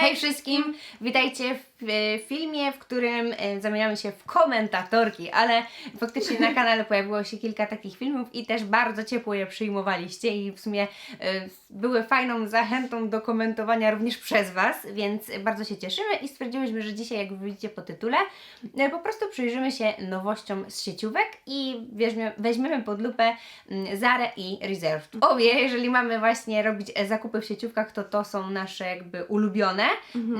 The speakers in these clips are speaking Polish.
Hej wszystkim! Witajcie w e, filmie, w którym e, zamieniamy się w komentatorki, ale faktycznie na kanale pojawiło się kilka takich filmów i też bardzo ciepło je przyjmowaliście i w sumie e, były fajną zachętą do komentowania również przez Was, więc bardzo się cieszymy i stwierdziłyśmy, że dzisiaj, jak widzicie po tytule, e, po prostu przyjrzymy się nowościom z sieciówek i weźmie, weźmiemy pod lupę mm, Zara i Reserved. Obie, jeżeli mamy właśnie robić e, zakupy w sieciówkach, to to są nasze jakby ulubione,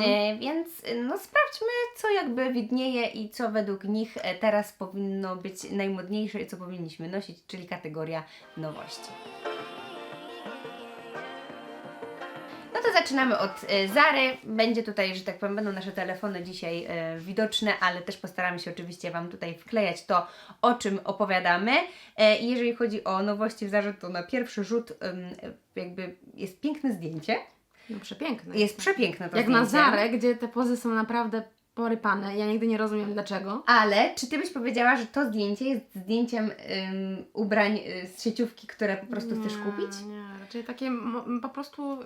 e, więc e, no sprawdźmy, co jakby widnieje i co według nich e, teraz powinno być najmodniejsze i co powinniśmy nosić, czyli kategoria nowości. No to zaczynamy od Zary. Będzie tutaj, że tak powiem, będą nasze telefony dzisiaj widoczne, ale też postaramy się oczywiście Wam tutaj wklejać to, o czym opowiadamy. E, jeżeli chodzi o nowości w Zarze, to na pierwszy rzut jakby jest piękne zdjęcie. No przepiękne. Jest przepiękne to Jak zdjęcie. na Zarę, gdzie te pozy są naprawdę porypane. Ja nigdy nie rozumiem dlaczego. Ale czy Ty byś powiedziała, że to zdjęcie jest zdjęciem ym, ubrań y, z sieciówki, które po prostu chcesz kupić? Nie, raczej takie po prostu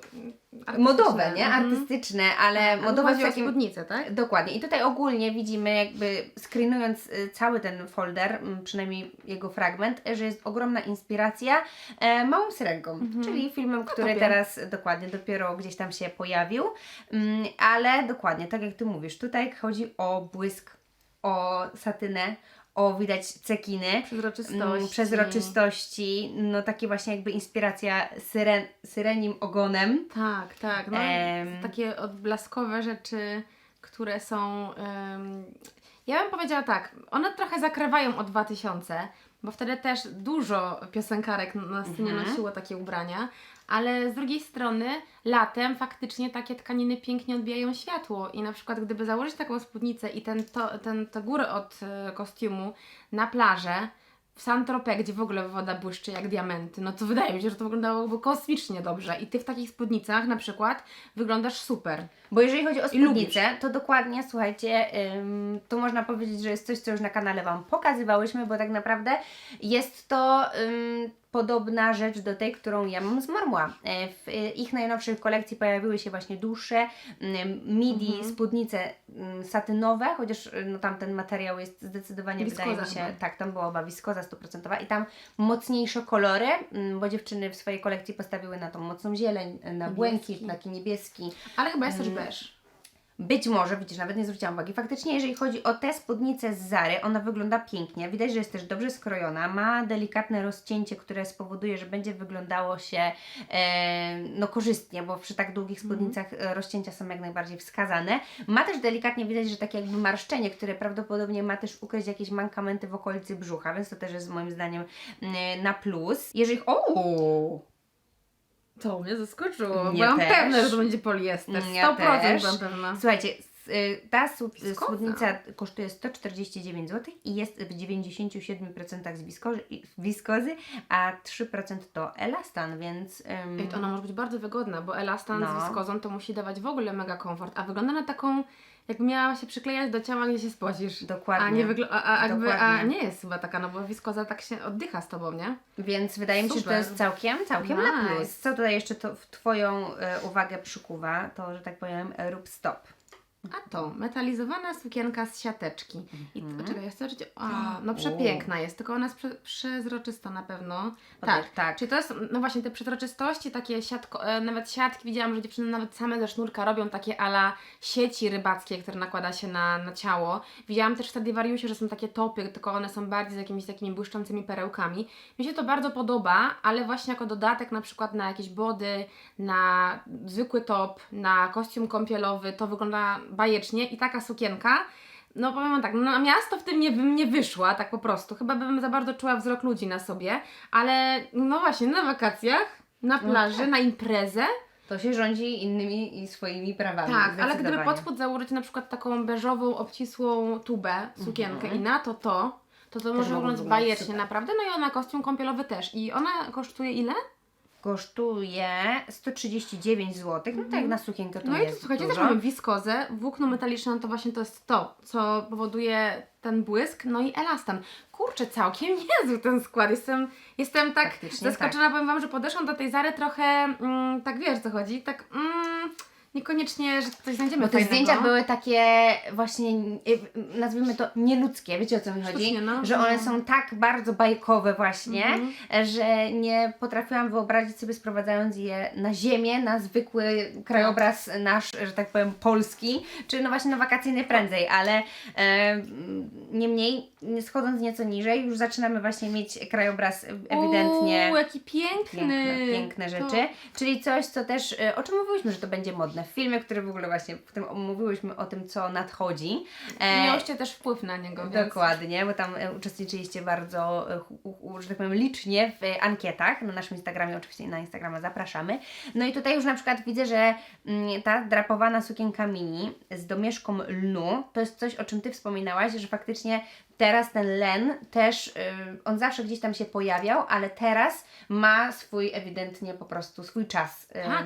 artystyczne. Modowe, nie? Mhm. Artystyczne, ale Ale modowe w takim... spódnicę, tak? Dokładnie. I tutaj ogólnie widzimy jakby screenując y, cały ten folder, przynajmniej jego fragment, y, że jest ogromna inspiracja e, małą syrenką, czyli filmem, który tobie. teraz dokładnie dopiero gdzieś tam się pojawił. Mm, ale dokładnie, tak jak Ty mówisz, tutaj chodzi o błysk, o satynę, o widać cekiny. Przezroczystości. Mm, przezroczystości, no takie właśnie jakby inspiracja syren, syrenim ogonem. Tak, tak. No, Em. Takie odblaskowe rzeczy, które są. ja bym powiedziała tak, one trochę zakrywają o 2000, bo wtedy też dużo piosenkarek na scenie Mhm. nosiło takie ubrania, ale z drugiej strony latem faktycznie takie tkaniny pięknie odbijają światło i na przykład gdyby założyć taką spódnicę i ten, to, ten, te góry od e, kostiumu na plażę, w Saint-Tropez, gdzie w ogóle woda błyszczy jak diamenty, no to wydaje mi się, że to wyglądałoby kosmicznie dobrze. I ty w takich spódnicach na przykład wyglądasz super. Bo jeżeli chodzi o spódnicę, to dokładnie, słuchajcie, ym, to można powiedzieć, że jest coś, co już na kanale Wam pokazywałyśmy, bo tak naprawdę jest to ym, podobna rzecz do tej, którą ja mam z Marmła. E, W y, ich najnowszych kolekcji pojawiły się właśnie dłuższe ym, midi, Mhm. spódnice ym, satynowe, chociaż y, no, tam ten materiał jest zdecydowanie, Wiskoza wydaje mi się, chyba. tak, tam była chyba wiskoza stuprocentowa i tam mocniejsze kolory, ym, bo dziewczyny w swojej kolekcji postawiły na tą mocną zieleń, na Niebieski. błękit, taki niebieski. Ale chyba jest też Mm. beż. Być może, widzisz, nawet nie zwróciłam uwagi. Faktycznie, jeżeli chodzi o tę spódnicę z Zary, ona wygląda pięknie. Widać, że jest też dobrze skrojona. Ma delikatne rozcięcie, które spowoduje, że będzie wyglądało się e, no, korzystnie, bo przy tak długich spódnicach e, rozcięcia są jak najbardziej wskazane. Ma też delikatnie widać, że takie jakby marszczenie, które prawdopodobnie ma też ukryć jakieś mankamenty w okolicy brzucha, więc to też jest moim zdaniem mm, na plus. Jeżeli... O! To mnie zaskoczyło. Mnie Byłam też. pewna, że to będzie poliester. 100% Ja też. byłam pewna. Słuchajcie, y, ta su- Wiskoza. spódnica kosztuje 149 zł i jest w 97% z wiskozy, wiskozy, a 3% to elastan, więc... Ej, to ona może być bardzo wygodna, bo elastan No. z wiskozą to musi dawać w ogóle mega komfort, a wygląda na taką, jakby miała się przyklejać do ciała, gdzie się spocisz. Dokładnie. A nie, wygl- a, a, jakby, a Dokładnie. nie jest chyba taka, no bo wiskoza tak się oddycha z tobą, nie? Więc wydaje mi się, że to Super. jest całkiem, całkiem na Nice. plus. Co tutaj jeszcze to w Twoją e, uwagę przykuwa, to, że tak powiem, e, rób stop. A to, metalizowana sukienka z siateczki. I Mhm. to, czekaj, ja chcę zobaczyć, a, no przepiękna jest, tylko ona jest prze, przezroczysta na pewno. Tak, Tak. Czyli to jest, no właśnie, te przezroczystości, takie siatko, e, nawet siatki, widziałam, że dziewczyny nawet same ze sznurka robią takie ala sieci rybackie, które nakłada się na, na ciało. Widziałam też w Stradivariusie, że są takie topy, tylko one są bardziej z jakimiś takimi błyszczącymi perełkami. Mi się to bardzo podoba, ale właśnie jako dodatek na przykład na jakieś body, na zwykły top, na kostium kąpielowy, to wygląda bajecznie i taka sukienka no powiem wam tak, no na miasto w tym nie bym nie wyszła, tak po prostu. Chyba bym za bardzo czuła wzrok ludzi na sobie, ale no właśnie, na wakacjach, na plaży, tak. na imprezę, To się rządzi innymi i swoimi prawami. tak, ale gdyby pod spód założyć na przykład taką beżową, obcisłą tubę, sukienkę Mhm. i na to to, to to może mogło wyglądać wyglądać bajecznie, super. naprawdę. No i ona kostium kąpielowy też. I ona kosztuje ile? Kosztuje 139 zł, no tak jak na sukienkę to No i tu jest słuchajcie, dużo. też mamy wiskozę, włókno metaliczne, no to właśnie to jest to, co powoduje ten błysk, no i elastan. Kurczę, całkiem niezły ten skład. Jestem, jestem tak Faktycznie zaskoczona, powiem Wam, że podeszłam do tej Zary trochę, mm, tak wiesz co chodzi, tak mm, Niekoniecznie, że coś znajdziemy Bo te fajnego. zdjęcia były takie właśnie, y, nazwijmy to nieludzkie, wiecie o co mi chodzi? Sztucznie, no. Że one są tak bardzo bajkowe właśnie, Mhm. że nie potrafiłam wyobrazić sobie sprowadzając je na ziemię, na zwykły krajobraz nasz, że tak powiem, polski, czy no właśnie na wakacyjny prędzej, ale e, niemniej schodząc nieco niżej już zaczynamy właśnie mieć krajobraz ewidentnie Uuu, jaki piękny. piękne, piękne rzeczy. Czyli coś, co też, e, o czym mówiłyśmy, że to będzie modne w filmie, który w ogóle właśnie, w którym mówiłyśmy o tym, co nadchodzi. E, Miałyście też wpływ na niego, więc... Dokładnie, bo tam e, uczestniczyliście bardzo, e, że tak powiem, licznie w ankietach. Na naszym Instagramie, oczywiście na Instagrama zapraszamy. No i tutaj już na przykład widzę, że mm, ta drapowana sukienka mini z domieszką lnu, to jest coś, o czym Ty wspominałaś, że faktycznie teraz ten len też, y, on zawsze gdzieś tam się pojawiał, ale teraz ma swój ewidentnie po prostu swój czas. Tak.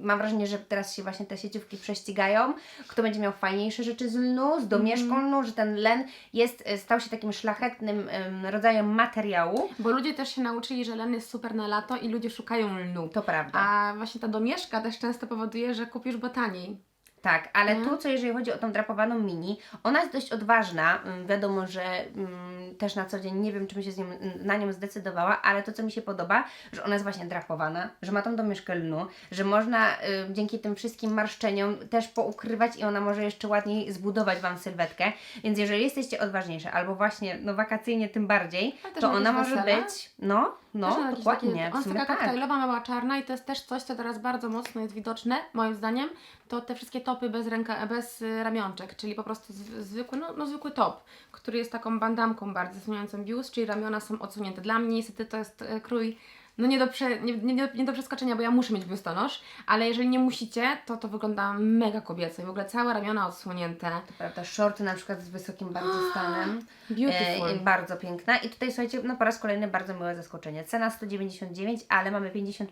Mam wrażenie, że teraz się właśnie te sieciówki prześcigają, kto będzie miał fajniejsze rzeczy z lnu, z domieszką lnu, że ten len jest, y, stał się takim szlachetnym ym, rodzajem materiału. Bo ludzie też się nauczyli, że len jest super na lato i ludzie szukają lnu. To prawda. A właśnie ta domieszka też często powoduje, że kupisz go taniej. Tak, ale Mhm. tu, co jeżeli chodzi o tą drapowaną mini, ona jest dość odważna. Ym, Wiadomo, że ym, też na co dzień nie wiem, czy bym się nią, na nią zdecydowała, ale to, co mi się podoba, że ona jest właśnie drapowana, że ma tą domieszkę lnu, że można y, dzięki tym wszystkim marszczeniom też poukrywać i ona może jeszcze ładniej zbudować Wam sylwetkę. Więc jeżeli jesteście odważniejsze, albo właśnie no wakacyjnie tym bardziej, to na ona może wesela? być, no, no, dokładnie, Takie, w on jest taka tak. koktajlowa, mała czarna i to jest też coś, co teraz bardzo mocno jest widoczne, moim zdaniem, to te wszystkie topy bez, ręka, bez y, ramionczek, czyli po prostu zwykły, no, no zwykły top, który jest taką bandamką bardzo zasłaniającą biust, czyli ramiona są odsunięte. Dla mnie niestety to jest e, krój no nie do, prze, nie, nie, nie, do przeskoczenia, bo ja muszę mieć biustonosz, ale jeżeli nie musicie, to to wygląda mega kobieco i w ogóle całe ramiona odsłonięte. To prawda, shorty na przykład z wysokim bardzo stanem. Beautiful. E, bardzo piękna. I tutaj słuchajcie, no po raz kolejny bardzo miłe zaskoczenie. Cena 199, ale mamy 50%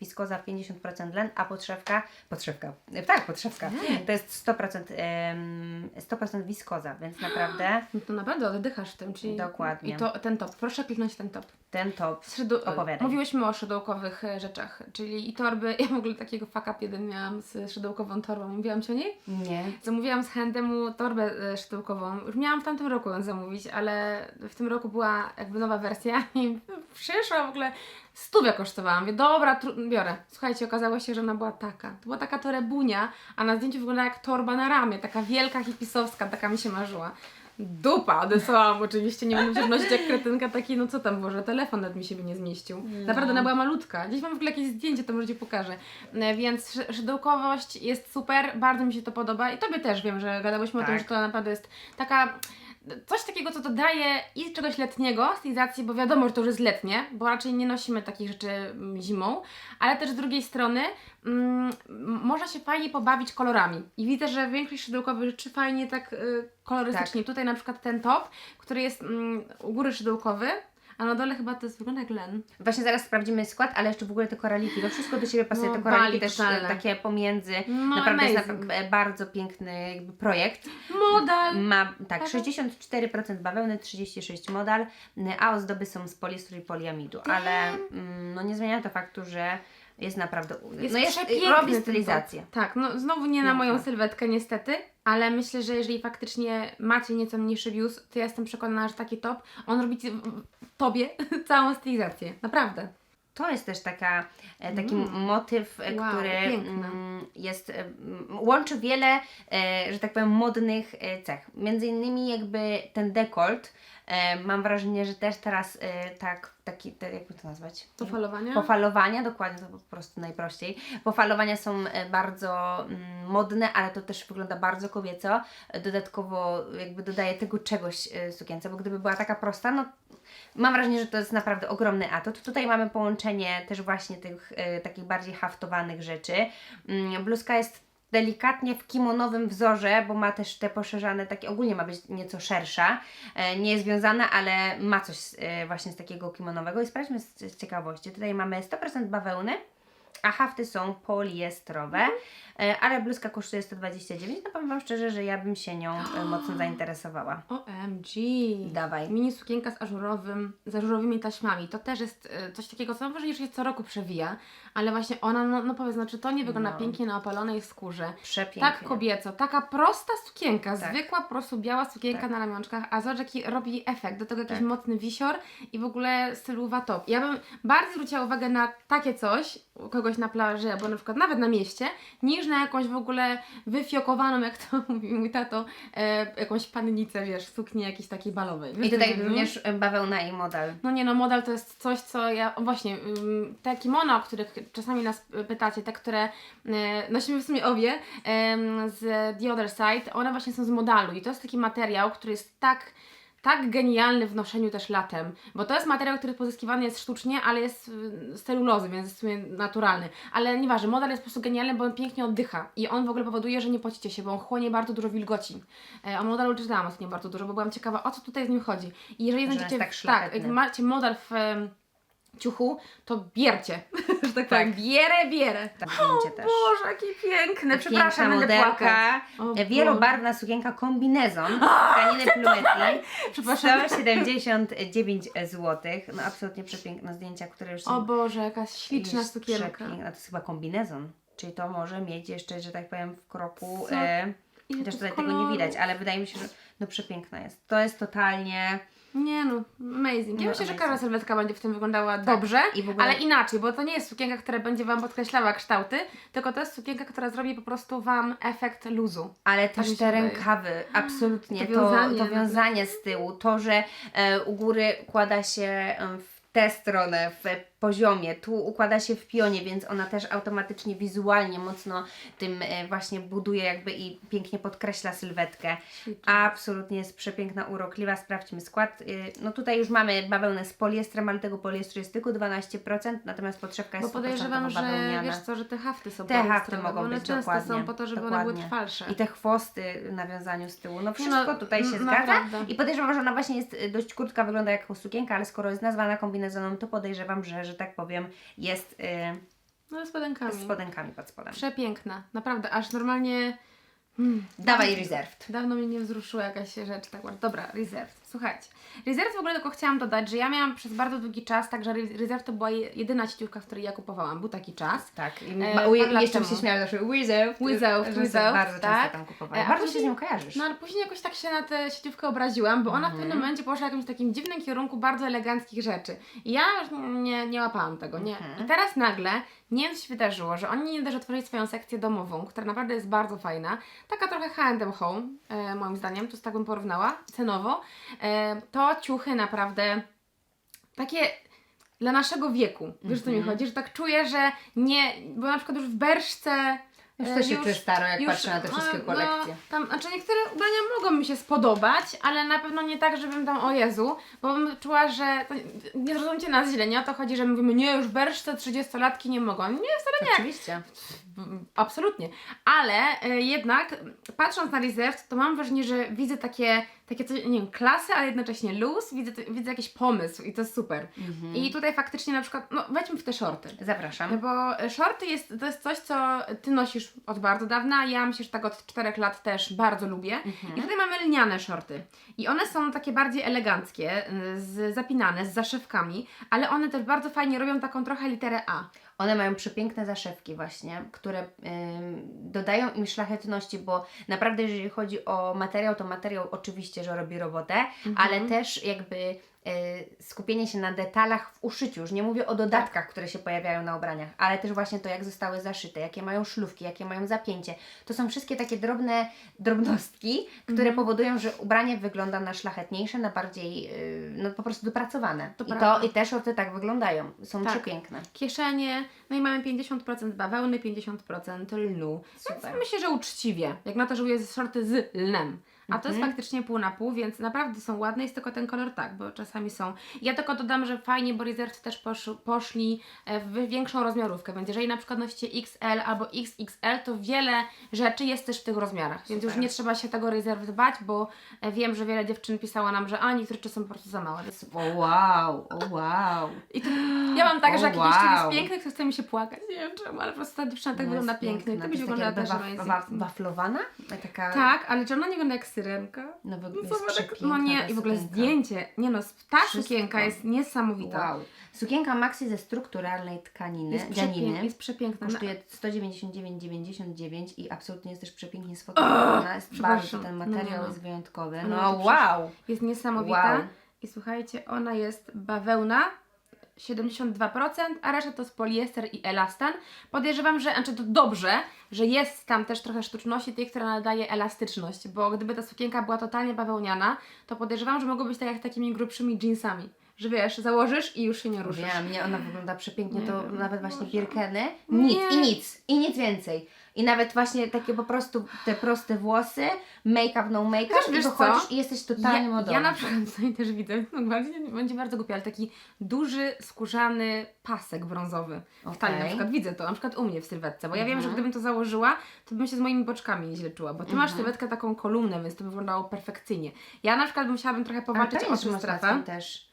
wiskoza, 50% len, a podszewka, podszewka, e, tak, podszewka, to jest 100%, em, 100% wiskoza, więc naprawdę No to naprawdę oddychasz tym, czyli... Dokładnie. I to ten top, proszę kliknąć ten top. Ten top. Szydu- Opowiadaj. Mówiłyśmy o szydełkowych e, rzeczach, czyli i torby. Ja w ogóle takiego fuck up jeden miałam z szydełkową torbą. Mówiłam Ci o niej? Nie. Zamówiłam z Handemu torbę e, szydełkową. Już miałam w tamtym roku ją zamówić, ale w tym roku była jakby nowa wersja i przyszła w ogóle stówę kosztowała. Mówię, dobra, biorę. Słuchajcie, okazało się, że ona była taka. To była taka torebunia, a na zdjęciu wygląda jak torba na ramię. Taka wielka, hipisowska, taka mi się marzyła. Dupa, odesłałam oczywiście, nie będę się nosić jak kretynka taki, no co tam było, że telefon nawet mi się by nie zmieścił. Naprawdę ona była malutka. Gdzieś mam w ogóle jakieś zdjęcie, to może Ci pokażę. E, Więc szy- szydełkowość jest super, bardzo mi się to podoba i Tobie też wiem, że gadałyśmy o tym, Tak. że to naprawdę jest taka coś takiego, co dodaje i czegoś letniego, stylizacji, bo wiadomo, że to już jest letnie, bo raczej nie nosimy takich rzeczy mm, zimą, ale też z drugiej strony mm, można się fajnie pobawić kolorami. I widzę, że większość szydełkowych rzeczy fajnie tak y, kolorystycznie. Tutaj na przykład ten top, który jest mm, u góry szydełkowy, a na dole chyba to jest wygląda jak len. Właśnie zaraz sprawdzimy skład, ale jeszcze w ogóle te koraliki, to wszystko do siebie pasuje, No, te koraliki też e, takie pomiędzy. No, Naprawdę jest amazing. napra- bardzo piękny jakby projekt. Model! Ma tak, Taka- 64% bawełny, 36 modal, a ozdoby są z poliestru i poliamidu, ale mm, no nie zmienia to faktu, że jest naprawdę Jest no jest, robi stylizację. Tak, no znowu nie na Piękny. moją sylwetkę niestety, ale myślę, że jeżeli faktycznie macie nieco mniejszy biust, to ja jestem przekonana, że taki top, on robi tobie całą stylizację. Naprawdę. To jest też taka, e, taki Mm. motyw, e, Wow, który mm, jest, e, m, łączy wiele, e, że tak powiem, modnych cech. Między innymi jakby ten dekolt, mam wrażenie, że też teraz e, tak, taki, jakby to nazwać? Pofalowania? Pofalowania, dokładnie, to po prostu najprościej. Pofalowania są e, bardzo mm, modne, ale to też wygląda bardzo kobieco. E, Dodatkowo jakby dodaje tego czegoś e, sukience, bo gdyby była taka prosta, no mam wrażenie, że to jest naprawdę ogromny atut. Tutaj mamy połączenie też właśnie tych e, takich bardziej haftowanych rzeczy. Mm, bluzka jest delikatnie w kimonowym wzorze, bo ma też te poszerzane, takie ogólnie ma być nieco szersza, e, nie jest związana, ale ma coś e, właśnie z takiego kimonowego i sprawdźmy z, ciekawości. Tutaj mamy 100% bawełny, a hafty są poliestrowe, e, ale bluzka kosztuje 129. No powiem Wam szczerze, że ja bym się nią mocno zainteresowała. OMG. Dawaj. Mini sukienka z, ażurowym, z ażurowymi taśmami. To też jest coś takiego, co mam wrażenie, że się co roku przewija, ale właśnie ona, no, no powiedz, no, czy to nie wygląda No. pięknie na opalonej skórze? Przepięknie. Tak kobieco, taka prosta sukienka, Tak. zwykła, po prostu biała sukienka Tak. na ramionczkach, a zobacz jaki robi efekt, do tego jakiś Tak. mocny wisior i w ogóle stylowa top. Ja bym bardziej zwróciła uwagę na takie coś u kogoś na plaży, albo na przykład nawet na mieście, niż na jakąś w ogóle wyfiokowaną, jak to mówi mój tato, e, jakąś pannicę, wiesz, suknię jakiejś takiej balowej. I tutaj również bawełna i model. No nie no, model to jest coś, co ja, właśnie, te kimono, o których czasami nas pytacie, te, które y, nosimy w sumie obie z The Other Side, one właśnie są z modalu i to jest taki materiał, który jest tak, tak genialny w noszeniu też latem, bo to jest materiał, który pozyskiwany jest sztucznie, ale jest z celulozy, więc jest w sumie naturalny, ale nieważne, model jest po prostu genialny, bo on pięknie oddycha i on w ogóle powoduje, że nie pocicie się, bo on chłonie bardzo dużo wilgoci. E, o modalu czytałam ostatnio bardzo dużo, bo byłam ciekawa, o co tutaj z nim chodzi. I jeżeli Że znajdziecie, tak tak, jak macie model w ciuchu, to biercie, że tak, Tak. powiem, bierę, bierę. Tak zdjęcie też. Boże, jakie piękne, przepraszam, Piękna będę modelka, płakać. O e, wielobarwna sukienka kombinezon, tkaniny Przepraszam. 179 zł. No absolutnie przepiękne zdjęcia, które już są O Boże, jakaś śliczna sukienka. przepiękna. To jest chyba kombinezon, czyli to może mieć jeszcze, że tak powiem, w kroku... E, Chociaż tutaj tego nie widać, ale wydaje mi się, że no przepiękna jest. To jest totalnie... Nie no, amazing. Ja No, myślę, że amazing. każda sylwetka będzie w tym wyglądała dobrze, I w ogóle- ale inaczej, bo to nie jest sukienka, która będzie Wam podkreślała kształty, tylko to jest sukienka, która zrobi po prostu Wam efekt luzu. Ale Tak też te rękawy, absolutnie. To To, wiązanie to, na wiązanie z tyłu, to, że e, u góry układa się w tę stronę, w poziomie, tu układa się w pionie, więc ona też automatycznie wizualnie mocno tym e, właśnie buduje jakby i pięknie podkreśla sylwetkę. Absolutnie jest przepiękna, urokliwa. Sprawdźmy skład. Y, No tutaj już mamy bawełnę z poliestrem, ale tego poliestru jest tylko 12%, natomiast podszewka Bo jest podejrzewam, 100% że wiesz co, że te hafty są Te hafty mogą bo one być często dokładnie. są po to, żeby one dokładnie. były trwalsze. I te chwosty w nawiązaniu z tyłu. No wszystko no, tutaj się zgadza. naprawdę. I podejrzewam, że ona właśnie jest dość krótka, wygląda jak sukienka, ale skoro jest nazwana kombinezonem, to podejrzewam, że, że tak powiem, jest No z spodenkami. y, z spodenkami pod spodem. Przepiękna, naprawdę, aż normalnie... Hmm. Dawaj reserved. Dawno mnie nie wzruszyła jakaś rzecz tak bardzo. Dobra, Reserve. Słuchajcie. Reserve w ogóle tylko chciałam dodać, że ja miałam przez bardzo długi czas, także Re- Reserve to była je- jedyna sieciówka, w której ja kupowałam. Był taki czas. Tak. I E, jeszcze się śmiałam zawsze sobie Reserved, bardzo tak. często tam kupowałam. E, Bardzo się z później- nią kojarzysz. No ale później jakoś tak się na tę sieciówkę obraziłam, bo ona w Mhm. pewnym momencie poszła w jakimś takim dziwnym kierunku bardzo eleganckich rzeczy. I ja już nie, nie łapałam tego, nie. Mhm. I teraz nagle, nie wiem co się wydarzyło, że oni nie też otworzyli swoją sekcję domową, która naprawdę jest bardzo fajna. Taka trochę H&M Home, e, moim zdaniem, to tak bym porównała, cenowo. E, to ciuchy naprawdę takie dla naszego wieku. Wiesz o co mi Mhm. chodzi? Że tak czuję, że nie, bo na przykład już w Berszce Już e, to się czuje staro, jak patrzę na te wszystkie no, kolekcje. tam, znaczy niektóre ubrania mogą mi się spodobać, ale na pewno nie tak, żebym tam, o Jezu, bo bym czuła, że, to, nie zrozumcie nas źle, nie o to chodzi, że mówimy, nie, już Berszce 30-latki nie mogą. Nie, wcale nie, Oczywiście. Absolutnie. Ale e, jednak patrząc na Reserved, to mam wrażenie, że widzę takie, takie coś, nie wiem, klasy, ale jednocześnie luz, widzę, widzę jakiś pomysł i to jest super. Mhm. I tutaj faktycznie na przykład, no wejdźmy w te shorty. Zapraszam. Bo shorty jest, to jest coś, co Ty nosisz od bardzo dawna, ja myślę, że tak od 4 lat też bardzo lubię. Mhm. I tutaj mamy lniane shorty. I one są takie bardziej eleganckie, y, z, zapinane, z zaszywkami, ale one też bardzo fajnie robią taką trochę literę A. One mają przepiękne zaszewki właśnie, które ym, dodają im szlachetności, bo naprawdę jeżeli chodzi o materiał, to materiał oczywiście, że robi robotę, Mhm. ale też jakby skupienie się na detalach w uszyciu, już nie mówię o dodatkach, które się pojawiają na ubraniach, ale też właśnie to, jak zostały zaszyte, jakie mają szlufki, jakie mają zapięcie. To są wszystkie takie drobne drobnostki, które Mhm. powodują, że ubranie wygląda na szlachetniejsze, na bardziej, y, no po prostu dopracowane. To I, prawda. to, I te shorty tak wyglądają, są Tak. przepiękne. Kieszenie, no i mamy 50% bawełny, 50% lnu. Super. Więc myślę, że uczciwie, jak na to, że jest shorty z lnem. A to jest Mhm. faktycznie pół na pół, więc naprawdę są ładne, jest tylko ten kolor tak, bo czasami są. Ja tylko dodam, że fajnie, bo Reserved też posz, poszli e, w większą rozmiarówkę, więc jeżeli na przykład nosicie XL albo XXL, to wiele rzeczy jest też w tych rozmiarach, więc już Super. nie trzeba się tego Reserved bać, bo e, wiem, że wiele dziewczyn pisało nam, że a niektóre rzeczy są po prostu za małe. Więc... O wow, o wow. I to, ja mam tak, O, że jak jakiś wow. wow. jest piękny, to chce mi się płakać. Nie wiem czemu, ale po prostu ta dziewczyna tak No wygląda pięknie. Ty byś wyglądała taka też waflowana? Tak, Tak, ale czy ona nie wygląda jak syrenka? No, No, jest zobacz, przepiękna no nie, i w ogóle sukienka. zdjęcie. Nie no, ta Wszystko. sukienka jest niesamowita. Wow. Sukienka maxi ze strukturalnej tkaniny, Jest, przepiękna, jest przepiękna. Kosztuje 199,99 i absolutnie jest też przepięknie sfotografowana. Jest bardzo, ten No, materiał no, no. jest wyjątkowy. No, No, wow! Jest niesamowita. Wow. I słuchajcie, ona jest bawełna. 72%, a reszta to jest poliester i elastan. Podejrzewam, że, znaczy to dobrze, że jest tam też trochę sztuczności tej, która nadaje elastyczność, bo gdyby ta sukienka była totalnie bawełniana, to podejrzewam, że mogło być tak jak takimi grubszymi jeansami, że wiesz, założysz i już się nie ruszysz. Wiem, nie, ona wygląda przepięknie, Nie to wiem, nawet właśnie Boże. Birkeny. Nic Nie. i nic, i nic więcej. I nawet właśnie takie po prostu te proste włosy, make-up, no make-up Wiesz, i wiesz wychodzisz co? i jesteś totalnie ja, ja na przykład tutaj też widzę, no bardziej, będzie bardzo głupie, ale taki duży, skórzany pasek brązowy w talii. Na przykład widzę to, na przykład u mnie w sylwetce, bo ja wiem, że Mhm. gdybym to założyła, to bym się z moimi boczkami źle czuła, bo ty masz Mhm. sylwetkę taką kolumnę, więc to by wyglądało perfekcyjnie. Ja na przykład musiałabym trochę powalczyć o tę masz strefę. też.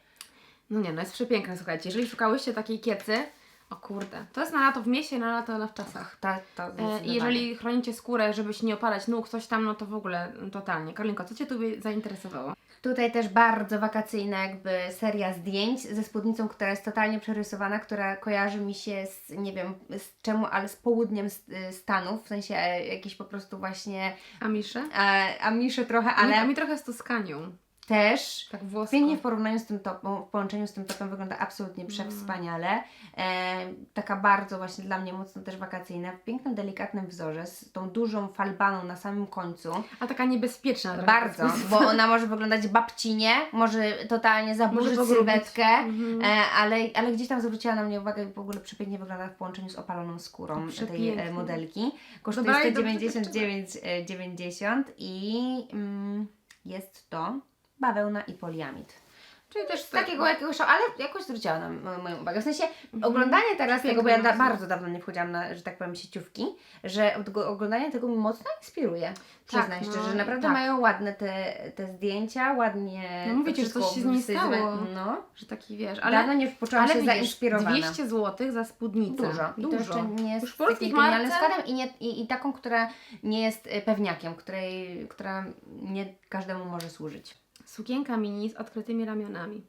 No nie, no jest przepiękna, słuchajcie, jeżeli szukałyście takiej kiecy, o kurde, to jest na lato w mieście, na lato na wczasach. Ta, to E, jeżeli chronicie skórę, żeby się nie opalać nóg, coś tam, no to w ogóle totalnie. Karolinko, co Cię tu by zainteresowało? Tutaj też bardzo wakacyjna jakby seria zdjęć ze spódnicą, która jest totalnie przerysowana, która kojarzy mi się z, nie wiem z czemu, ale z południem y, Stanów, w sensie e, jakiś po prostu właśnie Amisze? e, Amisze trochę, Ale ale mi trochę z Toskanią. Też Tak włosko. pięknie w porównaniu z tym topem, w połączeniu z tym topem wygląda absolutnie przewspaniale. E, taka bardzo właśnie dla mnie mocno też wakacyjna, w pięknym, delikatnym wzorze, z tą dużą falbaną na samym końcu. A taka niebezpieczna trochę. Bardzo, bo ona może wyglądać babcinie, może totalnie zaburzyć pogrubić. sylwetkę, Mhm. e, ale, ale gdzieś tam zwróciła na mnie uwagę i w ogóle przepięknie wygląda w połączeniu z opaloną skórą tej e, modelki. Kosztuje Dobra, i dobrze 199,90 i mm, jest to bawełna i poliamid. Czyli też Z takiego jakiegoś, ale jakoś zwróciła na m- moją uwagę. W sensie oglądanie teraz Piękne tego, bo ja da, bardzo. dawno nie wchodziłam na, że tak powiem, sieciówki, że oglądanie tego mnie mocno inspiruje. Przyznaj no, szczerze, że naprawdę tak. mają ładne te, te zdjęcia, ładnie. No to mówicie, że coś się z nimi stało. No, Że taki wiesz, ale... dawno nie poczułam ale się widzisz, zainspirowana. 200 zł za spódnicę. Dużo. I to Dużo. jeszcze nie jest Już takim genialnym składem i, nie, i, i taką, która nie jest y, pewniakiem, której, która nie każdemu może służyć. Sukienka mini z odkrytymi ramionami.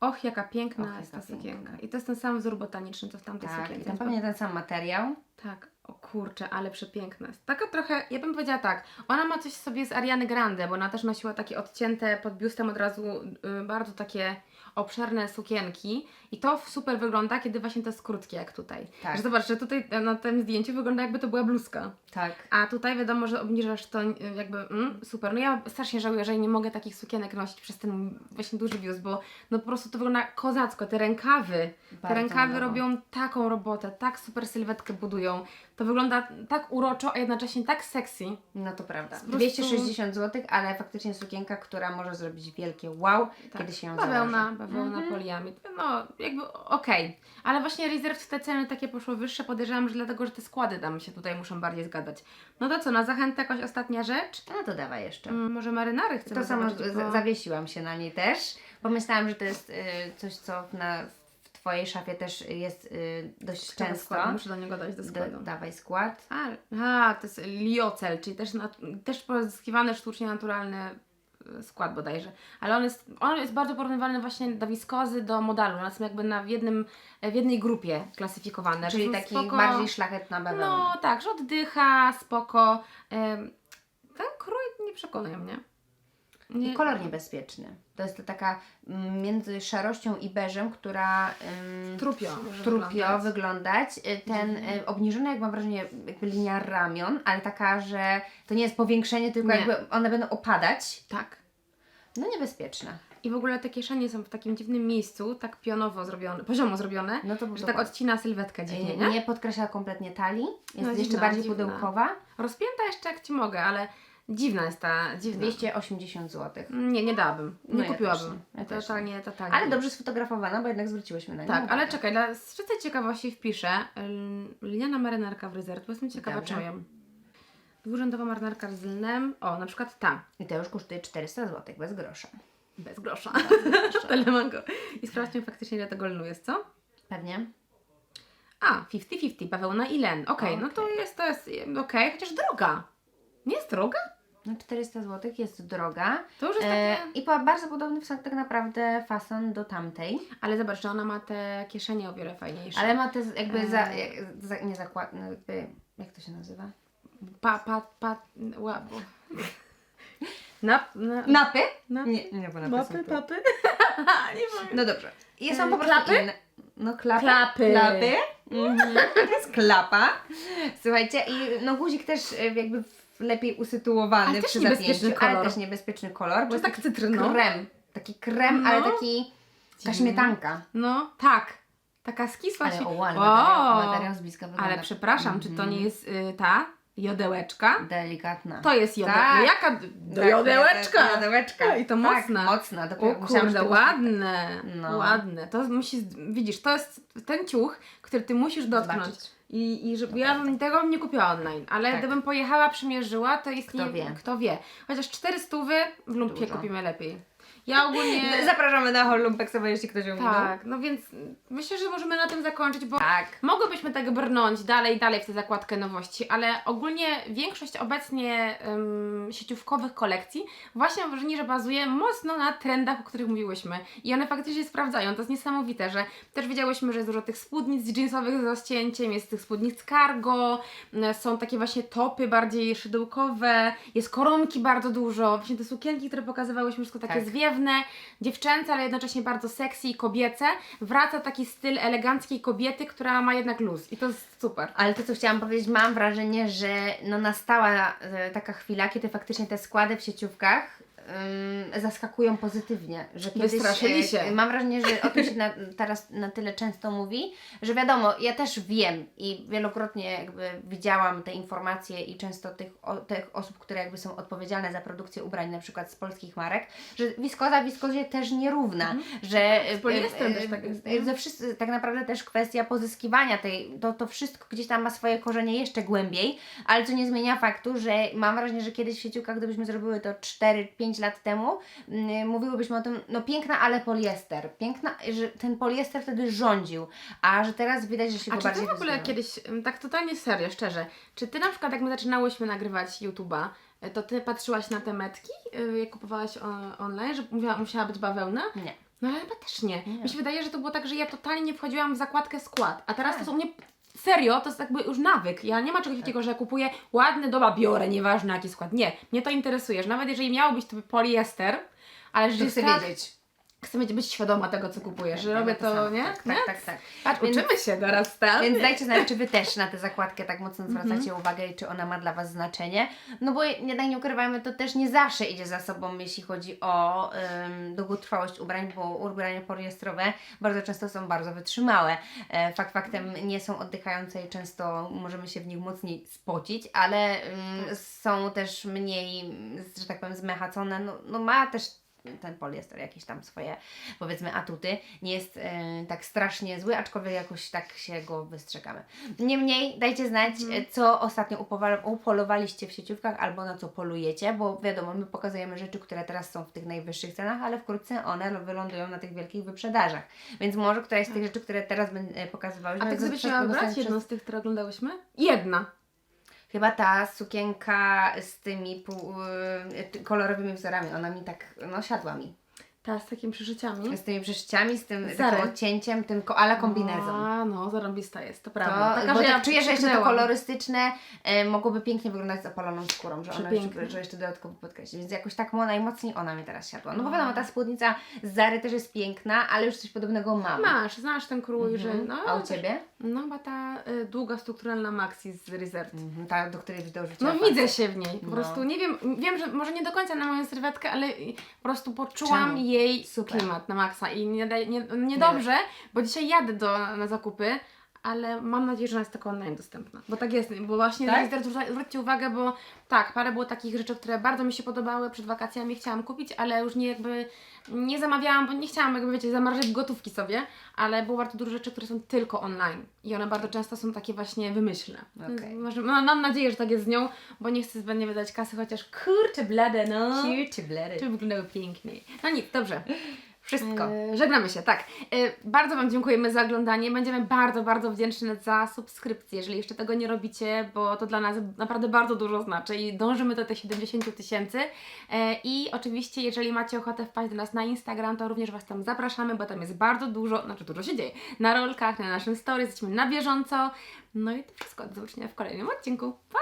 Och, jaka piękna Och, jest jaka ta sukienka. piękna. I to jest ten sam wzór botaniczny, co w tamtej Tak, i sukience. tam pewnie ten sam materiał. Tak, o kurczę, ale przepiękna jest. Taka trochę, ja bym powiedziała tak, ona ma coś sobie z Ariany Grande, bo ona też nosiła takie odcięte pod biustem od razu y, bardzo takie obszerne sukienki i to super wygląda, kiedy właśnie to jest krótkie jak tutaj. Tak. Że zobacz, że tutaj na tym zdjęciu wygląda jakby to była bluzka. Tak. A tutaj wiadomo, że obniżasz to y, jakby mm, super. No ja strasznie żałuję, że nie mogę takich sukienek nosić przez ten właśnie duży biust, bo no po prostu to wygląda kozacko. Te rękawy, te Bardzo rękawy modowo. robią taką robotę, tak super sylwetkę budują. To wygląda tak uroczo, a jednocześnie tak sexy. No to prawda. Prostu- 260 zł, ale faktycznie sukienka, która może zrobić wielkie wow, Tak. kiedy się ją Bawełna, założy. bawełna, Mhm. poliamid. No, jakby okej. Ale właśnie Reserved te ceny takie poszły wyższe, podejrzewam, że dlatego, że te składy tam się tutaj muszą bardziej zgadzać. No to co, na zachętę jakaś ostatnia rzecz? No to dawaj jeszcze. Mm, może marynary chcemy To samo bo- zawiesiłam się na niej też. Pomyślałam, że to jest y, coś, co na, Twojej szafie też jest y, dość często. skład, muszę do niego dojść do Do, składu. dawaj skład. A, a, to jest liocel, czyli też, nat- też pozyskiwany sztucznie naturalny e, skład bodajże. Ale on jest, on jest bardzo porównywalny właśnie do wiskozy, do modalu. One są jakby na, w, jednym, w jednej grupie klasyfikowane. Czyli taki spoko- bardziej szlachetna bawełna. No tak, że oddycha, spoko. Em, ten krój nie przekonuje mnie. I kolor niebezpieczny. To jest to taka mm, między szarością i beżem, która ym, Trupio. trupio wyglądać. wyglądać. Y, Ten y, obniżony, jak mam wrażenie, jakby linia ramion, ale taka, że to nie jest powiększenie, tylko Nie. jakby one będą opadać. Tak. No niebezpieczne. I w ogóle te kieszenie są w takim dziwnym miejscu, tak pionowo zrobione, poziomo zrobione, No to że tak odcina sylwetkę dziwnie, y, nie? nie podkreśla kompletnie talii. Jest No, jeszcze dziwna, bardziej dziwna. pudełkowa. Rozpięta jeszcze jak Ci mogę, ale Dziwna jest ta, dziwna. 280 zł. Nie, nie dałabym. Nie No ja kupiłabym. też nie. Ja też totalnie, totalnie. Ale dobrze sfotografowana, bo jednak zwróciłyśmy na nią Tak, uwagę. ale czekaj, dla z czystej ciekawości wpiszę ym, lniana marynarka w Resort, bo jestem ciekawa Dobrze. czy ją. Dwurzędowa marynarka z lnem. O, na przykład ta. I to już kosztuje 400 zł, bez grosza. Bez grosza. Telemango. I sprawdźmy faktycznie ile tego lnu jest, co? Pewnie? A, 50-50, bawełna i len. Okej, no to jest, to jest okej, chociaż droga. Nie jest droga? No 400 zł jest droga. To już jest E, takie... I po bardzo podobny tak naprawdę fason do tamtej. Ale zobacz, że ona ma te kieszenie o wiele fajniejsze. Ale ma te jakby za, E. za nie zakład, no jakby, jak to się nazywa? Pa, pa, pa, ła, bo... Na, na, Napy? na, Nie, nie, bo napy mapy, papy. nie. No dobrze. I są E, po prostu klapy? inne. No klapy. Klapy. Klapy. Mhm. To jest klapa. Słuchajcie, i no guzik też e, jakby lepiej usytuowany Ale przy niebezpieczny zapięciu, kolor. ale też niebezpieczny kolor, bo Czy jest tak taki cytryno? krem. Taki krem, No. ale taki taka śmietanka. No, tak. Taka skisła Ale się... o, ale materiał, materiał z bliska wygląda Ale przepraszam, czy to Mhm. nie jest y, ta jodełeczka? delikatna. To jest jodełeczka. Tak. No jaka do Tak, jodełeczka? to Jodełeczka. I to Tak, mocna. mocna. Dopiero kurde, to ładne, No. ładne. To musi, widzisz, to jest ten ciuch, który ty musisz dotknąć. Zobaczyć. I, i żeby, ja bym tego nie kupiła online, ale Tak. gdybym pojechała, przymierzyła, to jest Kto nie, wie. kto wie. Chociaż 400 w lumpie Dużo. kupimy lepiej. Ja ogólnie... Zapraszamy na lumpeksowe, jeśli ktoś ją tak, no więc myślę, że możemy na tym zakończyć, bo Tak. Mogłybyśmy tak brnąć dalej i dalej w tę zakładkę nowości, ale ogólnie większość obecnie ym, sieciówkowych kolekcji właśnie mam wrażenie, że bazuje mocno na trendach, o których mówiłyśmy. I one faktycznie się sprawdzają. To jest niesamowite, że też wiedziałyśmy, że jest dużo tych spódnic jeansowych z rozcięciem, jest tych spódnic cargo, są takie właśnie topy bardziej szydełkowe, jest koronki bardzo dużo, właśnie te sukienki, które pokazywałyśmy, wszystko takie Tak. zwiewne, dziewczęce, ale jednocześnie bardzo sexy i kobiece. Wraca taki styl eleganckiej kobiety, która ma jednak luz i to jest super. Ale to, co chciałam powiedzieć, mam wrażenie, że no nastała e, taka chwila, kiedy faktycznie te składy w sieciówkach ym, zaskakują pozytywnie. Że kiedyś, Wystraszyli e, się. Mam wrażenie, że o tym się na, teraz na tyle często mówi, że wiadomo, ja też wiem i wielokrotnie jakby widziałam te informacje i często tych, o, tych osób, które jakby są odpowiedzialne za produkcję ubrań, na przykład z polskich marek, że wiskoza wiskozie też nierówna, że Z poliestrem też tak jest, wszyscy, tak naprawdę też kwestia pozyskiwania tej, to, to wszystko gdzieś tam ma swoje korzenie jeszcze głębiej, ale co nie zmienia faktu, że mam wrażenie, że kiedyś w sieciówkach, gdybyśmy zrobiły to 4-5 lat temu, mm, mówiłybyśmy o tym, no piękna, ale poliester. Piękna, że ten poliester wtedy rządził, a że teraz widać, że się A go czy ty w ogóle rozwinął. kiedyś, ym, tak totalnie serio, szczerze, czy ty na przykład jak my zaczynałyśmy nagrywać YouTube'a, y, to ty patrzyłaś na te metki, y, jak kupowałaś online, że musiała, musiała być bawełna? Nie. No ale chyba też nie. Nie. Mi się wydaje, że to było tak, że ja totalnie nie wchodziłam w zakładkę skład, a teraz Tak. to są mnie... Serio, to jest jakby już nawyk. Ja nie ma czegoś takiego, że ja kupuję ładny, dobra, biorę, nieważne jaki skład. Nie, mnie to interesuje, że nawet jeżeli miało być to poliester, ale że jest chcę tak, wiedzieć. Chcę być, być świadoma tego, co kupuję, że Ja robię to to, samo. nie? Tak, nie? tak, tak, tak. Patrz, Więc- uczymy się teraz, tak? Więc dajcie znać, czy Wy też na tę zakładkę tak mocno Mhm. zwracacie uwagę i czy ona ma dla Was znaczenie. No bo jednak nie ukrywajmy, to też nie zawsze idzie za sobą, jeśli chodzi o ym, długotrwałość ubrań, bo ubrania poliestrowe bardzo często są bardzo wytrzymałe. E, fakt faktem nie są oddychające i często możemy się w nich mocniej spocić, ale ym, są też mniej, że tak powiem, zmechacone. No, no ma też ten poliester jakieś tam swoje, powiedzmy, atuty. Nie jest e, tak strasznie zły, aczkolwiek jakoś tak się go wystrzegamy. Niemniej dajcie znać, Mhm. e, co ostatnio upolowaliście w sieciówkach albo na co polujecie, bo wiadomo, my pokazujemy rzeczy, które teraz są w tych najwyższych cenach, ale wkrótce one wylądują na tych wielkich wyprzedażach. Więc może któraś z tych rzeczy, które teraz będę pokazywały, Tak. A tak gdybyś miała brać jedną z tych, które oglądałyśmy? Jedna. Chyba ta sukienka z tymi pół, y, kolorowymi wzorami, ona mi tak, no siadła mi. Ta z takimi przeszyciami. Z tymi przeszyciami, z tym Zary. takim odcięciem, tym ko- ala kombinezon. A, no, zarąbista jest, to To, prawda. Taka, bo że tak ja czuję, że jeszcze to kolorystyczne e, mogłoby pięknie wyglądać z opaloną skórą, że ona jeszcze, że jeszcze dodatkowo podkreślić. Więc jakoś tak mo- najmocniej ona mi teraz siadła. No bo wiadomo, ta spódnica z Zary też jest piękna, ale już coś podobnego mam. Masz, znasz ten krój, że no. A u Ciebie? No, chyba ta y, długa strukturalna maxi z Resort. Mhm, ta, do której do No widzę się w niej, po No. prostu nie wiem, wiem, że może nie do końca na moją serwetkę, ale po prostu poczułam Czemu? Jej Super. klimat na maksa i nie, daj- nie, niedobrze, bo dzisiaj jadę do, na zakupy, ale mam nadzieję, że ona jest tylko online dostępna. Bo tak jest, bo właśnie Tak? zwróć- zwróćcie uwagę, bo tak, parę było takich rzeczy, które bardzo mi się podobały, przed wakacjami chciałam kupić, ale już nie jakby nie zamawiałam, bo nie chciałam jakby wiecie, zamarzyć gotówki sobie, ale było bardzo dużo rzeczy, które są tylko online i one bardzo często są takie właśnie wymyślne. Okej. Może- Mam, mam nadzieję, że tak jest z nią, bo nie chcę zbędnie wydać kasy, chociaż kurczę blade, no. Cute blady. Czy wyglądały pięknie. No nic, dobrze. Wszystko. E, żegnamy się, tak. E, bardzo Wam dziękujemy za oglądanie. Będziemy bardzo, bardzo wdzięczni za subskrypcję, jeżeli jeszcze tego nie robicie, bo to dla nas naprawdę bardzo dużo znaczy i dążymy do tych 70 tysięcy. E, I oczywiście, jeżeli macie ochotę wpaść do nas na Instagram, to również Was tam zapraszamy, bo tam jest bardzo dużo, znaczy dużo się dzieje. Na rolkach, na naszym stories, jesteśmy na bieżąco. No i to wszystko. Do zobaczenia w kolejnym odcinku. Pa!